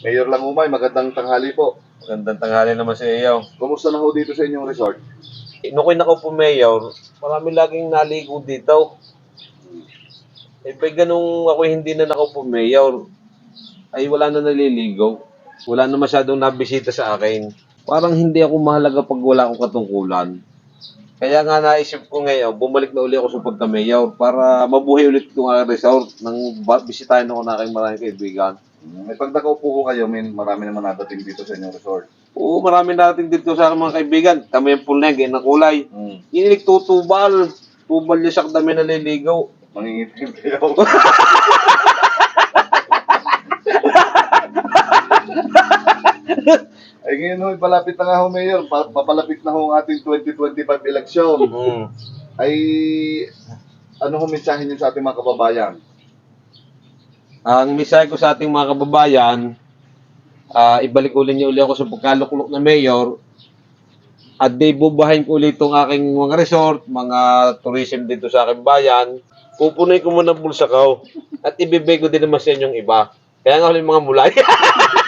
Mayor Langumay, magandang tanghali po. Magandang tanghali naman sa iyo. Kumusta na ho dito sa inyong resort? Nung ako po mayor, marami laging naligo dito. Eh, pag ganung ako hindi na nakaupo mayor, ay wala na naliligo. Wala na masyadong nabisita sa akin. Parang hindi ako mahalaga pag wala akong katungkulan. Kaya nga naisip ko ngayon, bumalik na uli ako sa pagka-mayor para mabuhay ulit itong resort nang bisitahin ako ng aking maraming kaibigan. May pag nakaupo ko kayo, min, marami naman nadating dito sa inyong resort. Oo, marami natin dito sa mga kaibigan. Kami yung pulneg, eh, na kulay. Hmm. Inilig tutubal. Tubal niya sa dami naliligaw. Mangingitim kayo. Ay ngayon ho, palapit na nga ho, Mayor. Pa- papalapit na ho ang ating 2025 eleksyon. Mm. Ay, ano ho mensahe niyo sa ating mga kababayan? Ang misay ko sa ating mga kababayan, ah, ibalik ulit niyo ulit ako sa pagkaluklok na mayor at di ko ulit itong aking mga resort, mga tourism dito sa aking bayan. Pupunoy ko muna ang bulsa ko at ibibigay ko din naman sa inyong iba. Kaya nga ulit mga mulay.